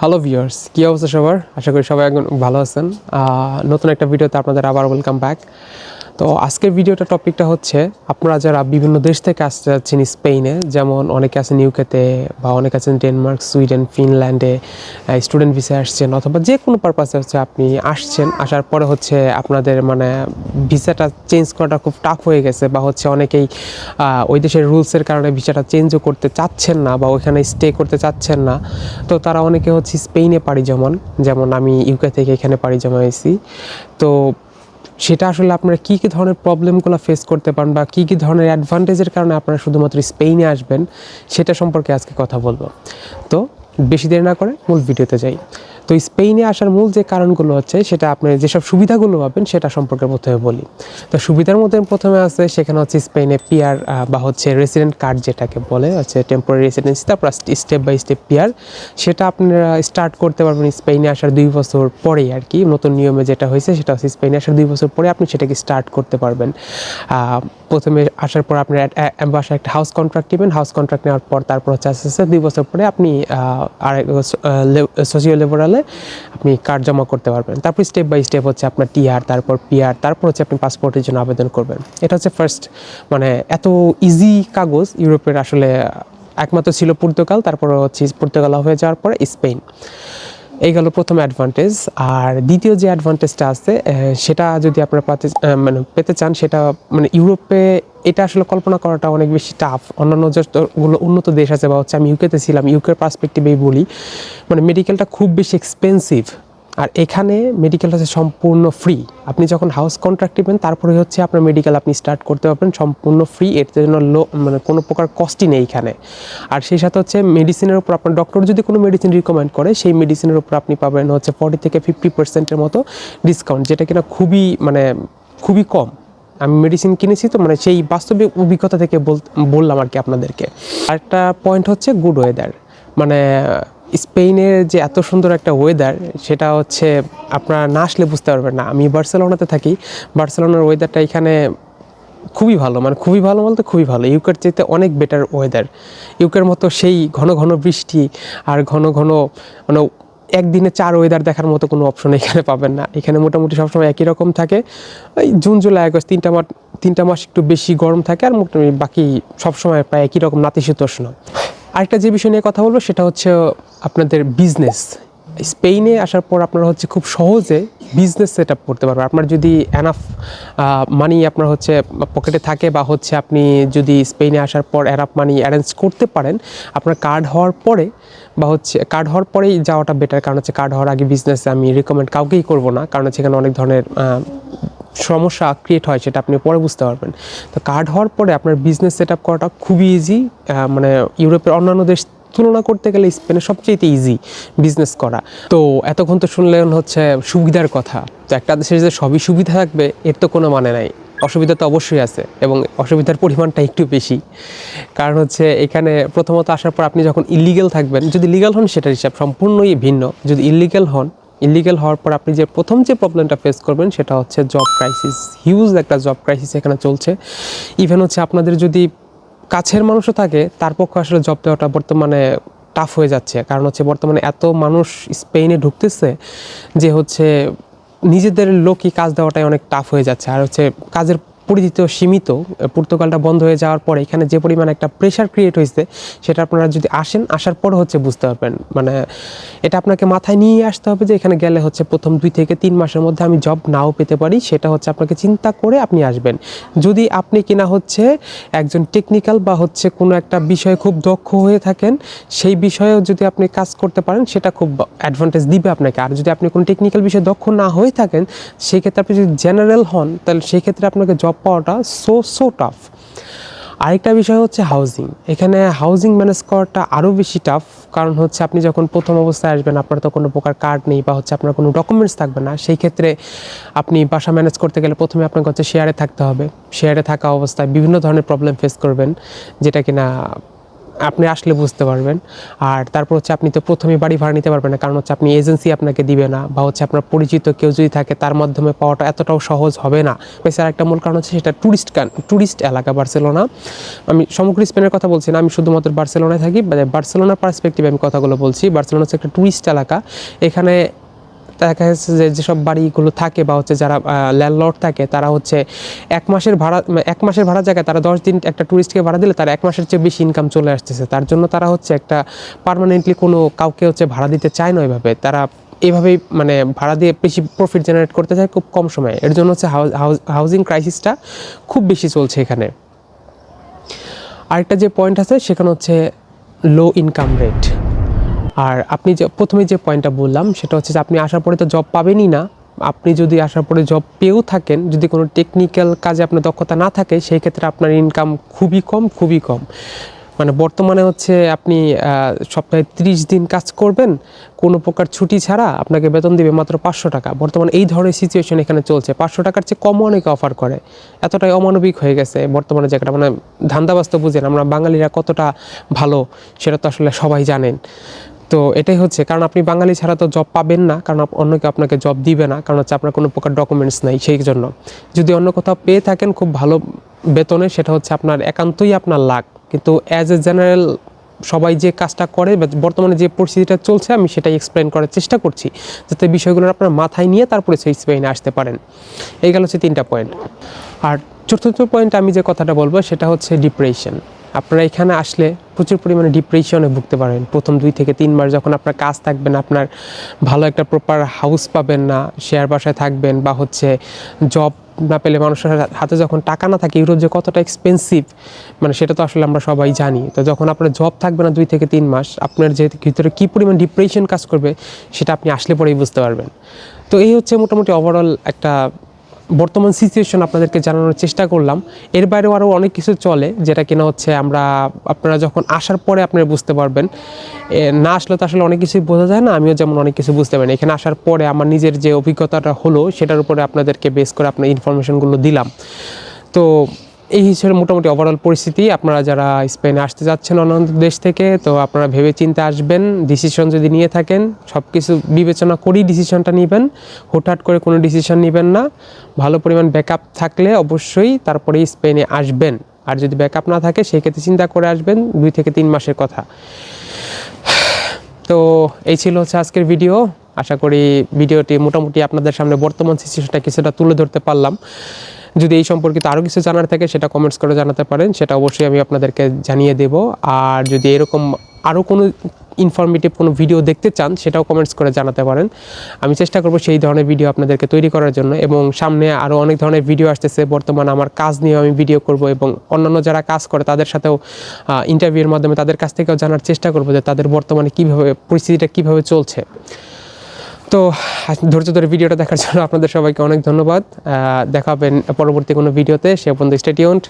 Hello viewers কী অবস্থা সবার? আশা করি সবাই একদম ভালো আছেন। নতুন একটা ভিডিওতে আপনাদের আবার ওয়েলকাম ব্যাক তো আজকের ভিডিওটা টপিকটা হচ্ছে আপনারা যারা বিভিন্ন দেশ থেকে আসতে যাচ্ছেন স্পেনে যেমন অনেকে আছেন ইউকেতে বা অনেকে আছেন ডেনমার্ক, সুইডেন, ফিনল্যান্ডে স্টুডেন্ট ভিসায় আসছেন অথবা যে কোনো পারপাসে হচ্ছে আপনি আসছেন, আসার পরে হচ্ছে আপনাদের মানে ভিসাটা চেঞ্জ করাটা খুব টাফ হয়ে গেছে বা হচ্ছে অনেকেই ওই দেশের রুলসের কারণে ভিসাটা চেঞ্জও করতে চাচ্ছেন না বা ওইখানে স্টে করতে চাচ্ছেন না। তো তারা অনেকে হচ্ছে স্পেনে পাড়ি জমান, যেমন আমি ইউকে থেকে এখানে পাড়ি জমাইছি। তো সেটা আসলে আপনারা কী কী ধরনের প্রবলেমগুলো ফেস করতে পারেন বা কী কী ধরনের অ্যাডভান্টেজের কারণে আপনারা শুধুমাত্র স্পেনে আসবেন, সেটা সম্পর্কে আজকে কথা বলব। তো বেশি দেরি না করে মূল ভিডিওতে যাই। তো স্পেনে আসার মূল যে কারণগুলো হচ্ছে, সেটা আপনি যেসব সুবিধাগুলো পাবেন, সেটা সম্পর্কে প্রথমে বলি। তো সুবিধার মধ্যে প্রথমে আছে, সেখানে হচ্ছে স্পেনে পিয়ার বা হচ্ছে রেসিডেন্ট কার্ড যেটাকে বলে, হচ্ছে টেম্পোরারি রেসিডেন্সি তারপর স্টেপ বাই স্টেপ পিয়ার সেটা আপনারা স্টার্ট করতে পারবেন স্পেনে আসার দুই বছর পরেই আর কি। নতুন নিয়মে যেটা হয়েছে, সেটা হচ্ছে স্পেনে আসার দুই বছর পরে আপনি সেটাকে স্টার্ট করতে পারবেন। প্রথমে আসার পর আপনার বাসায় একটা হাউস কন্ট্রাক্ট নেবেন। হাউস কন্ট্রাক্ট নেওয়ার পর তারপর হচ্ছে আস্তে আস্তে দুই বছর পরে আপনি আর সোশিও লেবারালে আপনি কার্ড জমা করতে পারবেন। তারপর স্টেপ বাই স্টেপ হচ্ছে আপনার টিআর তারপর পিআর তারপর হচ্ছে আপনি পাসপোর্টের জন্য আবেদন করবেন। এটা হচ্ছে ফার্স্ট মানে এত ইজি কাগজ ইউরোপের আসলে, একমাত্র ছিল পর্তুগাল, তারপর হচ্ছে পর্তুগাল হয়ে যাওয়ার পরে স্পেন এই গেল প্রথম অ্যাডভান্টেজ আর দ্বিতীয় যে অ্যাডভান্টেজটা আছে সেটা যদি আপনারা পাতে মানে পেতে চান, সেটা মানে ইউরোপে এটা আসলে কল্পনা করাটা অনেক বেশি টাফ অন্যান্য যেগুলো উন্নত দেশ আছে, বা হচ্ছে আমি ইউকেতে ছিলাম ইউকের পার্সপেক্টিভেই বলি মানে মেডিকেলটা খুব বেশি এক্সপেন্সিভ আর এখানে মেডিকেল হচ্ছে সম্পূর্ণ ফ্রি আপনি যখন হাউস কন্ট্রাক্ট নেবেন, তারপরে হচ্ছে আপনার মেডিকেল আপনি স্টার্ট করতে পারবেন, সম্পূর্ণ ফ্রি এর জন্য লো মানে কোনো প্রকার কস্টই নেই এখানে। আর সেই সাথে হচ্ছে মেডিসিনের উপর আপনার ডক্টর যদি কোনো মেডিসিন রিকমেন্ড করে, সেই মেডিসিনের উপর আপনি পাবেন হচ্ছে ফর্টি থেকে ফিফটি পার্সেন্টের মতো ডিসকাউন্ট যেটা কিনা খুবই মানে খুবই কম। আমি মেডিসিন কিনেছি তো মানে সেই বাস্তবিক অভিজ্ঞতা থেকে বল- বললাম আর কি আপনাদেরকে। আরেকটা পয়েন্ট হচ্ছে গুড ওয়েদার মানে স্পেনের যে এত সুন্দর একটা ওয়েদার সেটা হচ্ছে আপনারা না আসলে বুঝতে পারবেন না। আমি বার্সেলোনাতে থাকি, বার্সেলোনার ওয়েদারটা এখানে খুবই ভালো। মানে খুবই ভালো বলতে খুবই ভালো। ইউকের চাইতে অনেক বেটার ওয়েদার ইউকের মতো সেই ঘন ঘন বৃষ্টি আর ঘন ঘন মানে একদিনে চার ওয়েদার দেখার মতো কোনো অপশন এখানে পাবেন না। এখানে মোটামুটি সবসময় একই রকম থাকে। ওই জুন, জুলাই, আগস্ট তিনটা মাস তিনটা মাস একটু বেশি গরম থাকে আর মোটামুটি বাকি সবসময় প্রায় একই রকম নাতিশীতোষ্ণ। আরেকটা যে বিষয় নিয়ে কথা বলব সেটা হচ্ছে আপনাদের বিজনেস স্পেনে আসার পর আপনারা হচ্ছে খুব সহজে বিজনেস সেট আপ করতে পারবেন। আপনার যদি অ্যানাফ মানি আপনার হচ্ছে পকেটে থাকে বা হচ্ছে আপনি যদি স্পেনে আসার পর অ্যানাফ মানি অ্যারেঞ্জ করতে পারেন, আপনার কার্ড হওয়ার পরে বা হচ্ছে কার্ড হওয়ার পরেই যাওয়াটা বেটার কারণ হচ্ছে কার্ড হওয়ার আগে বিজনেস আমি রেকমেন্ড কাউকেই করব না। কারণ হচ্ছে এখানে অনেক ধরনের সমস্যা ক্রিয়েট হয়, সেটা আপনি পরে বুঝতে পারবেন। তো কার্ড হওয়ার পরে আপনার বিজনেস সেট আপ করাটা খুবই ইজি মানে ইউরোপের অন্যান্য দেশ তুলনা করতে গেলে স্পেনে সবচেয়ে ইজি বিজনেস করা। তো এতক্ষণ তো শুনলেন হচ্ছে সুবিধার কথা, তো একটা দেশের যে সবই সুবিধা থাকবে, এর তো কোনো মানে নাই। অসুবিধা তো অবশ্যই আছে এবং অসুবিধার পরিমাণটা একটু বেশি। কারণ হচ্ছে এখানে প্রথমত আসার পর আপনি যখন ইলিগেল থাকবেন, যদি লিগাল হন সেটার হিসাব সম্পূর্ণই ভিন্ন। যদি ইলিগেল হন ইলিগেল হওয়ার পর আপনি যে প্রথম যে প্রবলেমটা ফেস করবেন, সেটা হচ্ছে জব ক্রাইসিস হিউজ একটা জব ক্রাইসিস এখানে চলছে। ইভেন হচ্ছে আপনাদের যদি কাছের মানুষও থাকে, তার পক্ষে আসলে জব দেওয়াটা বর্তমানে টাফ হয়ে যাচ্ছে। কারণ হচ্ছে বর্তমানে এত মানুষ স্পেনে ঢুকতেছে যে হচ্ছে নিজেদের লোকই কাজ দেওয়াটাই অনেক টাফ হয়ে যাচ্ছে। আর হচ্ছে কাজের পরিচিত সীমিত পর্তুগালটা বন্ধ হয়ে যাওয়ার পরে এখানে যে পরিমাণ একটা প্রেশার ক্রিয়েট হয়েছে, সেটা আপনারা যদি আসেন, আসার পর হচ্ছে বুঝতে পারবেন। মানে এটা আপনাকে মাথায় নিয়ে আসতে হবে যে এখানে গেলে হচ্ছে প্রথম দুই থেকে তিন মাসের মধ্যে আমি জব নাও পেতে পারি, সেটা হচ্ছে আপনাকে চিন্তা করে আপনি আসবেন। যদি আপনি কিনা হচ্ছে একজন টেকনিক্যাল বা হচ্ছে কোনো একটা বিষয়ে খুব দক্ষ হয়ে থাকেন, সেই বিষয়েও যদি আপনি কাজ করতে পারেন, সেটা খুব অ্যাডভান্টেজ দিবে আপনাকে। আর যদি আপনি কোনো টেকনিক্যাল বিষয়ে দক্ষ না হয়ে থাকেন, সেক্ষেত্রে আপনি যদি জেনারেল হন, তাহলে সেক্ষেত্রে আপনাকে জব পাওয়াটা সো সো টাফ আরেকটা বিষয় হচ্ছে হাউজিং এখানে হাউজিং ম্যানেজ করাটা আরও বেশি টাফ কারণ হচ্ছে আপনি যখন প্রথম অবস্থায় আসবেন, আপনার তো কোনো প্রকার কার্ড নেই বা হচ্ছে আপনার কোনো ডকুমেন্টস থাকবে না। সেই ক্ষেত্রে আপনি বাসা ম্যানেজ করতে গেলে প্রথমে আপনাকে হচ্ছে শেয়ারে থাকতে হবে। শেয়ারে থাকা অবস্থায় বিভিন্ন ধরনের প্রবলেম ফেস করবেন, যেটা কিনা আপনি আসলে বুঝতে পারবেন। আর তারপর হচ্ছে আপনি তো প্রথমে বাড়ি ভাড়া নিতে পারবেন না, কারণ হচ্ছে আপনি এজেন্সি আপনাকে দিবে না বা হচ্ছে আপনার পরিচিত কেউ যদি থাকে তার মাধ্যমে পাওয়াটা এতটাও সহজ হবে না। এছাড়া একটা মূল কারণ হচ্ছে সেটা ট্যুরিস্ট ট্যুরিস্ট এলাকা বার্সেলোনা। আমি সমগ্র স্পেনের কথা বলছি না, আমি শুধুমাত্র বার্সেলোনায় থাকি মানে বার্সেলোনার পার্সপেক্টিভে আমি কথাগুলো বলছি। বার্সেলোনা হচ্ছে একটা ট্যুরিস্ট এলাকা। এখানে দেখা যাচ্ছে যে যেসব বাড়িগুলো থাকে বা হচ্ছে যারা ল্যান্ডলর্ড থাকে, তারা হচ্ছে এক মাসের ভাড়া, এক মাসের ভাড়া জায়গায় তারা দশ দিন একটা ট্যুরিস্টকে ভাড়া দিলে তার এক মাসের চেয়ে বেশি ইনকাম চলে আসতেছে। তার জন্য তারা হচ্ছে একটা পার্মানেন্টলি কোনো কাউকে হচ্ছে ভাড়া দিতে চায় না ওইভাবে। তারা এইভাবেই মানে ভাড়া দিয়ে বেশি প্রফিট জেনারেট করতে চায় খুব কম সময়ে। এর জন্য হচ্ছে হাউজিং ক্রাইসিসটা খুব বেশি চলছে এখানে। আরেকটা যে পয়েন্ট আছে সেখানে হচ্ছে লো ইনকাম রেট আর আপনি যে প্রথমে যে পয়েন্টটা বললাম, সেটা হচ্ছে যে আপনি আসার পরে তো জব পাবেনই না। আপনি যদি আসার পরে জব পেয়েও থাকেন, যদি কোনো টেকনিক্যাল কাজে আপনার দক্ষতা না থাকে, সেই ক্ষেত্রে আপনার ইনকাম খুবই কম খুবই কম। মানে বর্তমানে হচ্ছে আপনি সপ্তাহে ত্রিশ দিন কাজ করবেন, কোনো প্রকার ছুটি ছাড়া আপনাকে বেতন দিবে মাত্র পাঁচশো টাকা। বর্তমানে এই ধরনের সিচুয়েশন এখানে চলছে। পাঁচশো টাকার চেয়ে কমও অনেকে অফার করে। এতটাই অমানবিক হয়ে গেছে বর্তমানে জায়গাটা মানে ধান্দাবাস্ত বুঝেন, আমরা বাঙালিরা কতটা ভালো, সেটা তো আসলে সবাই জানেন। তো এটাই হচ্ছে, কারণ আপনি বাঙালি ছাড়া তো জব পাবেন না, কারণ আপ- অন্য কেউ আপনাকে জব দিবে না, কারণ হচ্ছে আপনার কোনো প্রকার ডকুমেন্টস নেই সেই জন্য। যদি অন্য কোথাও পেয়ে থাকেন খুব ভালো বেতনে, সেটা হচ্ছে আপনার একান্তই আপনার লাখ। কিন্তু অ্যাজ এ জেনারেল সবাই যে কাজটা করে বর্তমানে যে পরিস্থিতিটা চলছে, আমি সেটাই এক্সপ্লেন করার চেষ্টা করছি, যাতে বিষয়গুলো আপনার মাথায় নিয়ে তারপরে সেই স্পেনে আসতে পারেন। এই গেল হচ্ছে তিনটা পয়েন্ট আর চতুর্থ পয়েন্ট আমি যে কথাটা বলব, সেটা হচ্ছে ডিপ্রেশন আপনারা এখানে আসলে প্রচুর পরিমাণে ডিপ্রেশনে ভুগতে পারেন। প্রথম দুই থেকে তিন মাস যখন আপনার কাজ থাকবে না, আপনার ভালো একটা প্রপার হাউস পাবেন না শেয়ার বাসায় থাকবেন বা হচ্ছে জব না পেলে মানুষের হাতে যখন টাকা না থাকে ইউরোপ যে কতটা এক্সপেন্সিভ মানে সেটা তো আসলে আমরা সবাই জানি। তো যখন আপনার জব থাকবে না দুই থেকে তিন মাস, আপনার যে ভিতরে কী পরিমাণ ডিপ্রেশন কাজ করবে, সেটা আপনি আসলে পরেই বুঝতে পারবেন। তো এই হচ্ছে মোটামুটি ওভারঅল একটা বর্তমান সিচুয়েশন আপনাদেরকে জানানোর চেষ্টা করলাম। এর বাইরেও আরও অনেক কিছু চলে, যেটা কিনা হচ্ছে আমরা, আপনারা যখন আসার পরে আপনারা বুঝতে পারবেন। না আসলে তো আসলে অনেক কিছুই বোঝা যায় না, আমিও যেমন অনেক কিছু বুঝতে পারি এখানে আসার পরে আমার নিজের যে অভিজ্ঞতাটা হলো, সেটার উপরে আপনাদেরকে বেস করে আপনার ইনফরমেশনগুলো দিলাম। তো এই হিসেবে মোটামুটি ওভারঅল পরিস্থিতি। আপনারা যারা স্পেনে আসতে যাচ্ছেন অন্যান্য দেশ থেকে, তো আপনারা ভেবে চিন্তে আসবেন ডিসিশন যদি নিয়ে থাকেন সব কিছু বিবেচনা করেই ডিসিশনটা নেবেন। হুটহাট করে কোনো ডিসিশন নেবেন না। ভালো পরিমাণ ব্যাকআপ থাকলে অবশ্যই তারপরেই স্পেনে আসবেন। আর যদি ব্যাকআপ না থাকে সেই ক্ষেত্রে চিন্তা করে আসবেন দুই থেকে তিন মাসের কথা। তো এই ছিল হচ্ছে আজকের ভিডিও আশা করি ভিডিওটি মোটামুটি আপনাদের সামনে বর্তমান সিচুয়েশনটা কিছুটা তুলে ধরতে পারলাম। যদি এই সম্পর্কিত আরও কিছু জানার থাকে, সেটা কমেন্টস করে জানাতে পারেন। সেটা অবশ্যই আমি আপনাদেরকে জানিয়ে দেব। আর যদি এরকম আরও কোনো ইনফরমেটিভ কোনো ভিডিও দেখতে চান, সেটাও কমেন্টস করে জানাতে পারেন। আমি চেষ্টা করব সেই ধরনের ভিডিও আপনাদেরকে তৈরি করার জন্য। এবং সামনে আরও অনেক ধরনের ভিডিও আসতেছে। বর্তমানে আমার কাজ নিয়ে আমি ভিডিও করব এবং অন্যান্য যারা কাজ করে, তাদের সাথেও ইন্টারভিউর মাধ্যমে তাদের কাছ থেকেও জানার চেষ্টা করব যে তাদের বর্তমানে কীভাবে পরিস্থিতিটা কীভাবে চলছে। তো ধৈর্য ধরে ভিডিওটা দেখার জন্য আপনাদের সবাইকে অনেক ধন্যবাদ। দেখাবেন পরবর্তী কোনো ভিডিওতে। সে পর্যন্ত স্টেটিউন্ট